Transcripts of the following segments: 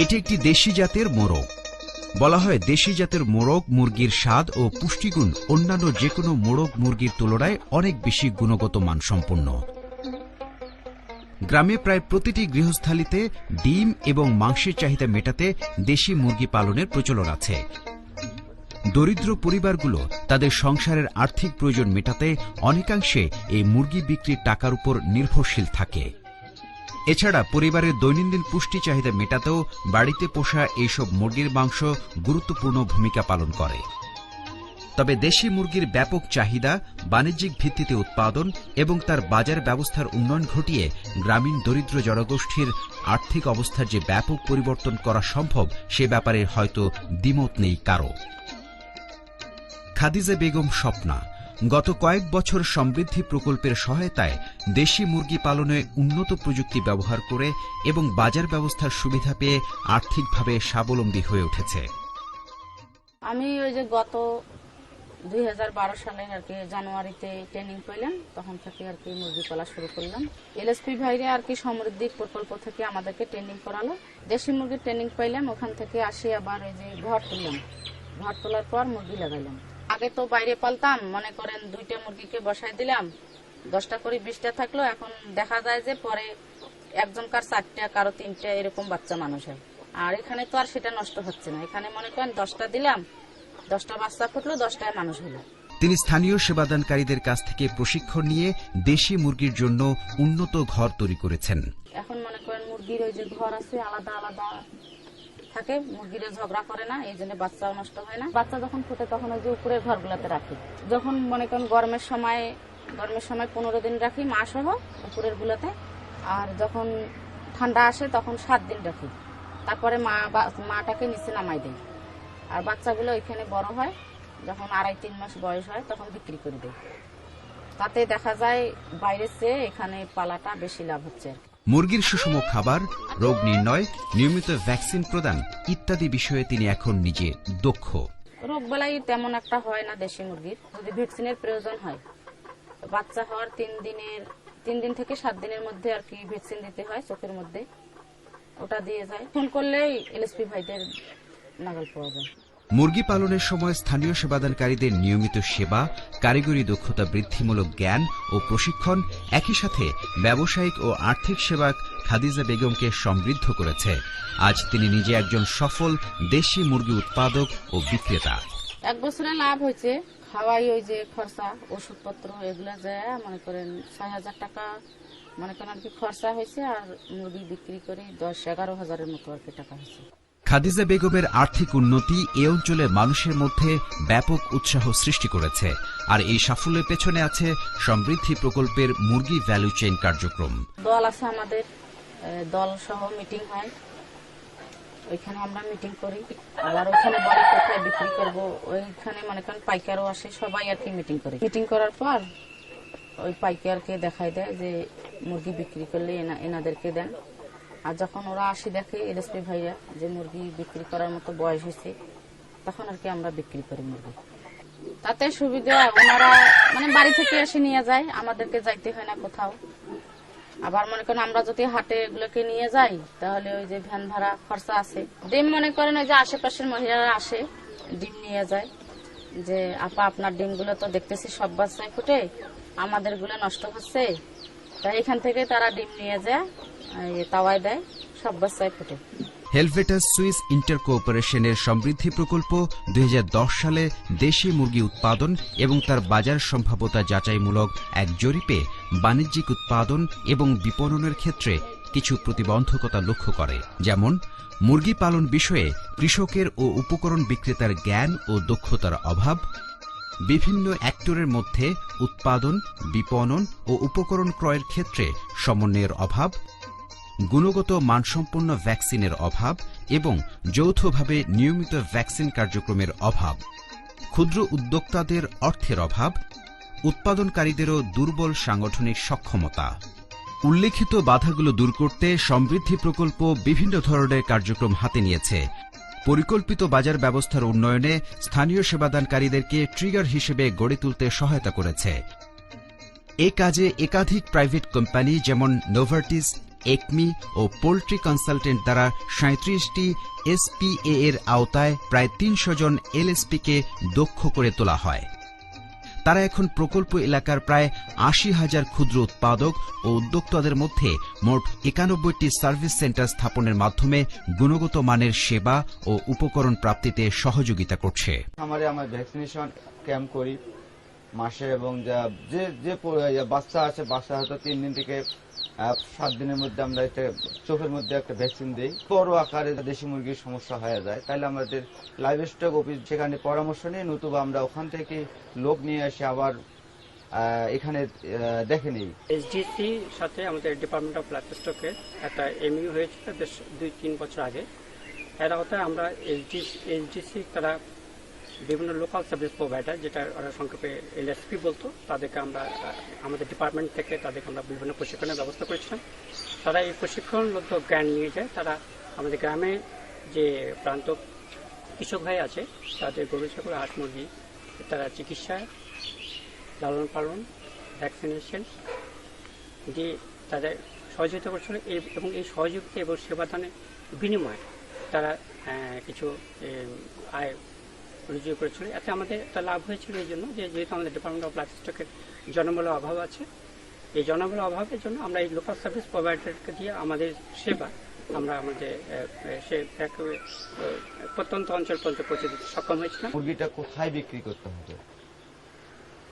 এটি একটি দেশি জাতের মোরগ। বলা হয় দেশি জাতের মোরগ, মুরগির স্বাদ ও পুষ্টিগুণ অন্যান্য যে কোনো মোরগ, মুরগির তুলনায় অনেক বেশি গুণগত মানসম্পন্ন। গ্রামে প্রায় প্রতিটি গৃহস্থালিতে ডিম এবং মাংসের চাহিদা মেটাতে দেশি মুরগি পালনের প্রচলন আছে। দরিদ্র পরিবারগুলো তাদের সংসারের আর্থিক প্রয়োজন মেটাতে অনেকাংশে এই মুরগি বিক্রির টাকার উপর নির্ভরশীল থাকে। এছাড়া পরিবারের দৈনন্দিন পুষ্টি চাহিদা মেটাতেও বাড়িতে পোষা এইসব মুরগির মাংস গুরুত্বপূর্ণ ভূমিকা পালন করে। তবে দেশি মুরগির ব্যাপক চাহিদা, বাণিজ্যিক ভিত্তিতে উৎপাদন এবং তার বাজার ব্যবস্থার উন্নয়ন ঘটিয়ে গ্রামীণ দরিদ্র জনগোষ্ঠীর আর্থিক অবস্থার যে ব্যাপক পরিবর্তন করা সম্ভব, সে ব্যাপারে হয়তো দ্বিমত নেই কারও। খাদিজা বেগম স্বপ্না গত কয়েক বছর সমৃদ্ধি প্রকল্পের সহায়তায় দেশি মুরগি পালনে উন্নত প্রযুক্তি ব্যবহার করে এবং বাজার ব্যবস্থার সুবিধা পেয়ে আর্থিকভাবে স্বাবলম্বী হয়ে উঠেছে। আমি ওই যে গত দুই হাজার বারো সালে আর কি জানুয়ারিতে ট্রেনিং পেলাম, তখন থেকে আর কি মুরগি পালা শুরু করলাম। এলএসপি ভাইরে আর কি সমৃদ্ধি প্রকল্প থেকে আমাদেরকে ট্রেনিং করালো। দেশি মুরগির ট্রেনিং পাইলাম ওখান থেকে আসি আবার ওই যে ঘর তুললাম। ঘর তোলার পর মুরগি লাগাইলাম। আগে তো বাইরে পালতাম মনে করেন দুইটা মুরগিকে বসাই দিলাম দশটা করে বিশটা থাকল এখন দেখা যায় যে পরে একজনকার চারটা কারও তিনটা এরকম বাচ্চা মানুষ হয়। আর এখানে তো আর সেটা নষ্ট হচ্ছে না। এখানে মনে করেন দশটা দিলাম দশটা বাচ্চা ফুটলো দশটায় মানুষ হলো। তিনি স্থানীয় সেবাদানকারীদের কাছ থেকে প্রশিক্ষণ নিয়ে দেশি মুরগির জন্য উন্নত ঘর তৈরি করেছেন। এখন মনে করেন মুরগির ওই যে ঘর আছে আলাদা আলাদা থাকে, মুরগিরা ঝগড়া করে না, এই জন্য বাচ্চাও নষ্ট হয় না। বাচ্চা যখন ফুটে তখন ওই যে উপরের ঘরগুলোতে রাখি। যখন মনে করেন গরমের সময় গরমের সময় পনেরো দিন রাখি মা সহ উপরের গুলোতে। আর যখন ঠান্ডা আসে তখন সাত দিন রাখি। তারপরে মা মাটাকে নিচে নামাই দেয়। আর বাচ্চাগুলো ওইখানে বড় হয়, যখন আড়াই, তিন মাস বয়স হয়, তখন বিক্রি করে দেয়। তাতে দেখা যায় বাইরের চেয়ে এখানে পালাটা বেশি লাভ হচ্ছে আর কি। মুরগির সুষম খাবার, রোগ নির্ণয়, নিয়মিত ভ্যাকসিন প্রদান ইত্যাদি বিষয়ে তিনি এখন নিজে দক্ষ। রোগ বেলায় তেমন একটা হয় না দেশি মুরগির, যদি ভ্যাকসিনের প্রয়োজন হয়। বাচ্চা হওয়ার তিন দিনের, তিন দিন থেকে সাত দিনের মধ্যে আর কি ভ্যাকসিন দিতে হয় চোখের মধ্যে। ওটা দিয়ে যায়। ফোন করলেই এলএসপি ভাইদের নাগাল পাওয়া যায়। মুরগি পালনের সময় স্থানীয় সেবাদানকারীদের নিয়মিত সেবা, কারিগরি দক্ষতা বৃদ্ধিমূলক জ্ঞান ও প্রশিক্ষণ একই সাথে ব্যবসায়িক ও আর্থিক সেবা খাদিজা বেগমকে সমৃদ্ধ করেছে। আজ তিনি নিজে একজন সফল দেশি মুরগি উৎপাদক ও বিক্রেতা। এক বছরে লাভ হয়েছে। খাওয়াই ওই যে খরচা, ওষুধপত্র, এগুলো যায় মনে করেন ছয় হাজার টাকা মনে করেন আর কি খরচা হয়েছে, আর মুরগি বিক্রি করে দশ এগারো হাজারের মতো আর কি টাকা হয়েছে। খাদিজা বেগমের আর্থিক উন্নতি এ অঞ্চলের মানুষের মধ্যে ব্যাপক উৎসাহ সৃষ্টি করেছে, আর এই সাফল্যের পেছনে আছে সমৃদ্ধি প্রকল্পের মুরগি ভ্যালু চেইন কার্যক্রম। দল আছে আমাদের দল সহ মিটিং হয়। ওইখানে আমরা মিটিং করি, আবার ওইখানে বলে কোথায় বিক্রি করব, ওইখানে মনে করেন পাইকারও আসে, সবাই আর কি মিটিং করে। মিটিং করার পর ওই পাইকারকে দেখাই দেয় যে মুরগি বিক্রি করলে এনা- এনাদেরকে দেন। আর যখন ওরা আসি দেখে এলএসপি ভাইয়া যে মুরগি বিক্রি করার মতো বয়স হয়েছে, তখন আর কি আমরা বিক্রি করি মুরগি। তাতে সুবিধা, ওনারা মানে বাড়ি থেকে এসে নিয়ে যায়, আমাদেরকে যাইতে হয় না কোথাও। আবার মনে করেন আমরা যদি হাটে এগুলোকে নিয়ে যাই, তাহলে ওই যে ভ্যান ভাড়া খরচা আছে। ডিম মনে করেন ওই যে আশেপাশের মহিলারা আসে, ডিম নিয়ে যায়। যে, আপা, আপনার ডিমগুলো তো দেখতেছি সব বাচ্চায় ফুটে আমাদেরগুলো নষ্ট হচ্ছে। তাই এখান থেকে তারা ডিম নিয়ে যায় তাওয়ায় দেয় সব বাচ্চায় হেলভেটাস সুইস ইন্টার কোঅপারেশনের সমৃদ্ধি প্রকল্প দুই হাজার দশ সালে দেশি মুরগি উৎপাদন এবং তার বাজার সম্ভাব্যতা যাচাইমূলক এক জরিপে বাণিজ্যিক উৎপাদন এবং বিপণনের ক্ষেত্রে কিছু প্রতিবন্ধকতা লক্ষ্য করে। যেমন, মুরগি পালন বিষয়ে কৃষকের ও উপকরণ বিক্রেতার জ্ঞান ও দক্ষতার অভাব, বিভিন্ন অ্যাক্টরের মধ্যে উৎপাদন, বিপণন ও উপকরণ ক্রয়ের ক্ষেত্রে সমন্বয়ের অভাব গুণগত মানসম্পন্ন ভ্যাকসিনের অভাব এবং যৌথভাবে নিয়মিত ভ্যাকসিন কার্যক্রমের অভাব, ক্ষুদ্র উদ্যোক্তাদের অর্থের অভাব, উৎপাদনকারীদেরও দুর্বল সাংগঠনিক সক্ষমতা। উল্লেখিত বাধাগুলো দূর করতে সমৃদ্ধি প্রকল্প বিভিন্ন ধরনের কার্যক্রম হাতে নিয়েছে। পরিকল্পিত বাজার ব্যবস্থার উন্নয়নে স্থানীয় সেবাদানকারীদেরকে ট্রিগার হিসেবে গড়ে তুলতে সহায়তা করেছে। এ কাজে একাধিক প্রাইভেট কোম্পানি যেমন নোভার্টিস একমি ও পোল্ট্রি কনসালটেন্ট দ্বারা সাঁত্রিশটি এসপিএ এর আওতায় প্রায় তিনশো জন এলএসপিকে দক্ষ করে তোলা হয়। তারা এখন প্রকল্প এলাকার প্রায় আশি হাজার ক্ষুদ্র উৎপাদক ও উদ্যোক্তাদের মধ্যে মোট একানব্বইটি সার্ভিস সেন্টার স্থাপনের মাধ্যমে গুণগত মানের সেবা ও উপকরণ প্রাপ্তিতে সহযোগিতা করছে। করি মাসে এবং যা- যে বাচ্চা আছে, বাচ্চা হয়তো তিন দিন থেকে সাত দিনের মধ্যে আমরা একটা চোখের মধ্যে একটা ভ্যাকসিন দিই। বড় আকারে দেশি মুরগির সমস্যা হয়ে যায়। তাহলে আমাদের লাইভ স্টক অফিস সেখানে পরামর্শ নিয়ে নতুবা আমরা ওখান থেকে লোক নিয়ে এসে আবার এখানে দেখে নিই। এসডিসি সাথে আমাদের ডিপার্টমেন্ট অফ লাইফ স্টকের একটা এমইউ হয়েছিল বেশ দুই তিন বছর আগে। এর আওতায় আমরা এসডিসি তারা বিভিন্ন লোকাল সার্ভিস প্রোভাইডার যেটা ওরা সংক্ষেপে এলএসপি বলতো, তাদেরকে আমরা আমাদের ডিপার্টমেন্ট থেকে তাদেরকে আমরা বিভিন্ন প্রশিক্ষণের ব্যবস্থা করেছিলাম। তারা এই প্রশিক্ষণ লব্ধ জ্ঞান নিয়ে যায়। তারা আমাদের গ্রামে যে প্রান্ত কৃষক ভাই আছে, তাদের গরু, ছাগল, হাঁস, মুরগি, তারা চিকিৎসা, লালন পালন ভ্যাকসিনেশন দিয়ে তাদের সহযোগিতা করছিল এবং এই সহযোগিতা এবং সেবাদানের বিনিময়ে তারা কিছু আয় রুজু করেছিল এতে আমাদের একটা লাভ হয়েছিল এই জন্য যে যেহেতু আমাদের ডিপার্টমেন্ট অফ লাইফ স্টকের জনবলের অভাব আছে, এই জনবলের অভাবের জন্য আমরা এই লোকাল সার্ভিস প্রোভাইডারকে দিয়ে আমাদের সেবা আমরা আমাদের সে প্রত্যন্ত অঞ্চল পর্যন্ত পৌঁছে দিতে সক্ষম হয়েছিলাম। মুরগিটা কোথায় বিক্রি করতে হবে?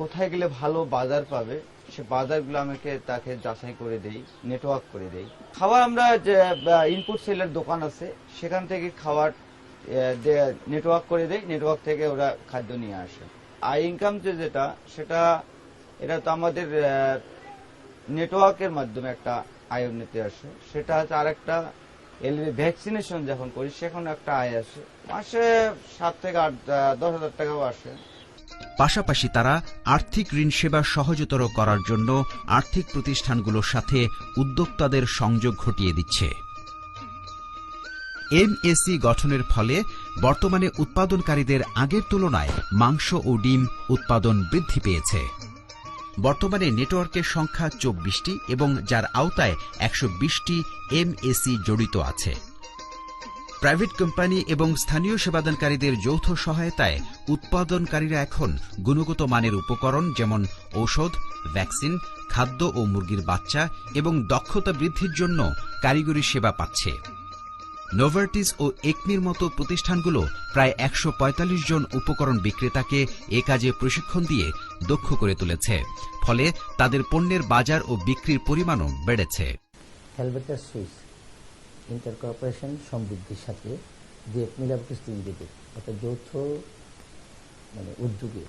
কোথায় গেলে ভালো বাজার পাবে? সে বাজারগুলো আমাকে তাকে যাচাই করে দেই নেটওয়ার্ক করে দেই। খাবার আমরা ইনপুট সেলের দোকান আছে, সেখান থেকে খাবার নেটওয়ার্ক করে দেয় নেটওয়ার্ক থেকে ওরা খাদ্য নিয়ে আসে। আর ইনকাম যে যেটা, সেটা, এটা তো আমাদের নেটওয়ার্কের মাধ্যমে একটা আয় উন্নতি আসে। সেটা হচ্ছে আরেকটা এলবি ভ্যাকসিনেশন যখন করি, সেখানে একটা আয় আসে। মাসে সাত থেকে আট দশ হাজার টাকাও আসে। পাশাপাশি তারা আর্থিক ঋণ সেবা সহজতর করার জন্য আর্থিক প্রতিষ্ঠানগুলোর সাথে উদ্যোক্তাদের সংযোগ ঘটিয়ে দিচ্ছে। এমএসি গঠনের ফলে বর্তমানে উৎপাদনকারীদের আগের তুলনায় মাংস ও ডিম উৎপাদন বৃদ্ধি পেয়েছে। বর্তমানে নেটওয়ার্কের সংখ্যা চব্বিশটি এবং যার আওতায় একশো বিশটি এমএসি জড়িত আছে। প্রাইভেট কোম্পানি এবং স্থানীয় সেবাদানকারীদের যৌথ সহায়তায় উৎপাদনকারীরা এখন গুণগত মানের উপকরণ যেমন ঔষধ, ভ্যাকসিন, খাদ্য ও মুরগির বাচ্চা এবং দক্ষতা বৃদ্ধির জন্য কারিগরি সেবা পাচ্ছে। নোভার্টিস ও একমির মতো প্রতিষ্ঠানগুলো প্রায় একশো পঁয়তাল্লিশ জন উপকরণ বিক্রেতাকে এ কাজে প্রশিক্ষণ দিয়ে দক্ষ করে তুলেছে। ফলে তাদের পণ্যের বাজার ও বিক্রির পরিমাণও বেড়েছে। সমৃদ্ধির সাথে একটা যৌথ মানে উদ্যোগে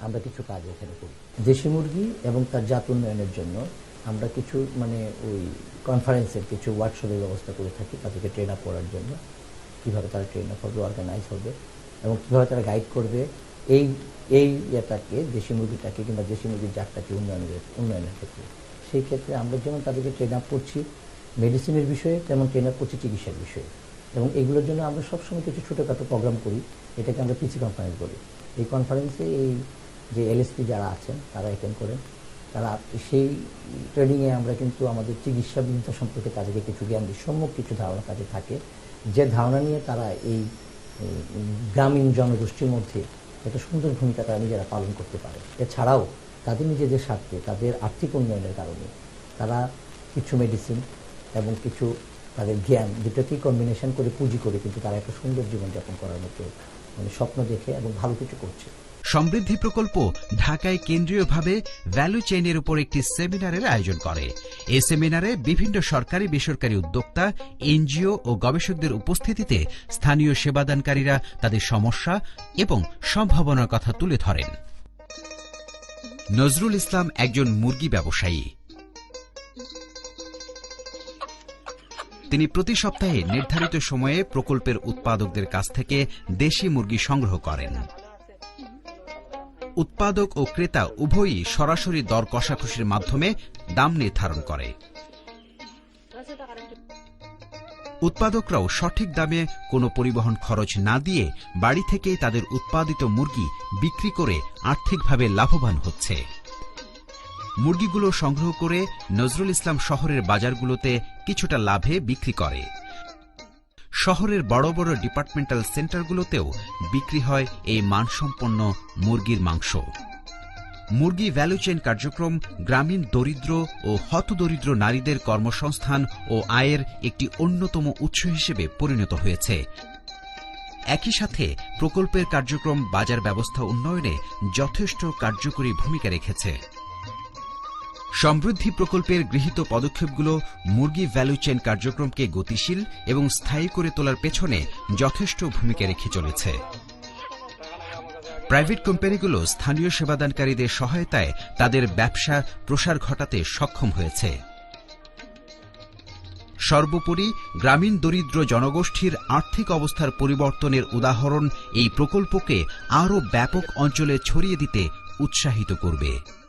আমরা কিছু কাজ এখানে করি। দেশি মুরগি এবং তার জাত উন্নয়নের জন্য আমরা কিছু মানে ওই কনফারেন্সের কিছু ওয়ার্কশপের ব্যবস্থা করে থাকি তাদেরকে ট্রেন আপ করার জন্য, কীভাবে তারা ট্রেন আপ হবে অর্গানাইজ হবে এবং কীভাবে তারা গাইড করবে এই এই ইয়েটাকে, দেশি মুরগিটাকে কিংবা দেশি মুরগির জাতটাকে উন্নয়নের উন্নয়নের ক্ষেত্রে। সেই ক্ষেত্রে আমরা যেমন তাদেরকে ট্রেন আপ করছি মেডিসিনের বিষয়ে তেমন ট্রেন আপ করছি চিকিৎসার বিষয়ে। এবং এগুলোর জন্য আমরা সবসময় কিছু ছোটোখাটো প্রোগ্রাম করি, এটাকে আমরা পিসি কনফারেন্স বলি। এই কনফারেন্সে এই যে এলএসপি যারা আছেন, তারা অ্যাটেন্ড করেন। তারা সেই ট্রেনিংয়ে আমরা কিন্তু আমাদের চিকিৎসা বিদ্যা সম্পর্কে তাদেরকে কিছু জ্ঞান দিই। সম্যক কিছু ধারণা তাদের থাকে। যে ধারণা নিয়ে তারা এই গ্রামীণ জনগোষ্ঠীর মধ্যে একটা সুন্দর ভূমিকা তারা নিজেরা পালন করতে পারে। এছাড়াও তাদের নিজেদের স্বার্থে, তাদের আর্থিক উন্নয়নের কারণে তারা কিছু মেডিসিন এবং কিছু তাদের জ্ঞান দুটোকেই কম্বিনেশন করে পুঁজি করে কিন্তু তারা একটা সুন্দর জীবনযাপন করার মতো মানে স্বপ্ন দেখে এবং ভালো কিছু করছে। সমৃদ্ধি প্রকল্প ঢাকায় কেন্দ্রীয়ভাবে ভ্যালু চেইনের উপর একটি সেমিনারের আয়োজন করে। এ সেমিনারে বিভিন্ন সরকারি বেসরকারি উদ্যোক্তা, এনজিও ও গবেষকদের উপস্থিতিতে স্থানীয় সেবাদানকারীরা তাদের সমস্যা এবং সম্ভাবনার কথা তুলে ধরেন। নজরুল ইসলাম একজন মুরগি ব্যবসায়ী। তিনি প্রতি সপ্তাহে নির্ধারিত সময়ে প্রকল্পের উৎপাদকদের কাছ থেকে দেশি মুরগি সংগ্রহ করেন। উৎপাদক ও ক্রেতা উভয়ই সরাসরি দর কষাকষির মাধ্যমে দাম নির্ধারণ করে। উৎপাদকরাও সঠিক দামে কোনো পরিবহন খরচ না দিয়ে বাড়ি থেকেই তাদের উৎপাদিত মুরগি বিক্রি করে আর্থিকভাবে লাভবান হচ্ছে। মুরগিগুলো সংগ্রহ করে নজরুল ইসলাম শহরের বাজারগুলোতে কিছুটা লাভে বিক্রি করে। শহরের বড় বড় ডিপার্টমেন্টাল সেন্টারগুলোতেও বিক্রি হয় এই মানসম্পন্ন মুরগির মাংস। মুরগি ভ্যালু চেইন কার্যক্রম গ্রামীণ দরিদ্র ও হতদরিদ্র নারীদের কর্মসংস্থান ও আয়ের একটি অন্যতম উৎস হিসেবে পরিণত হয়েছে। একই সাথে প্রকল্পের কার্যক্রম বাজার ব্যবস্থা উন্নয়নে যথেষ্ট কার্যকরী ভূমিকা রেখেছে। সমৃদ্ধি প্রকল্পের গৃহীত পদক্ষেপগুলো মুরগি ভ্যালু চেন কার্যক্রমকে গতিশীল এবং স্থায়ী করে তোলার পেছনে যথেষ্ট ভূমিকা রেখে চলেছে। প্রাইভেট কোম্পানিগুলো স্থানীয় সেবাদানকারীদের সহায়তায় তাদের ব্যবসা প্রসার ঘটাতে সক্ষম হয়েছে। সর্বোপরি গ্রামীণ দরিদ্র জনগোষ্ঠীর আর্থিক অবস্থার পরিবর্তনের উদাহরণ এই প্রকল্পকে আরও ব্যাপক অঞ্চলে ছড়িয়ে দিতে উৎসাহিত করবে।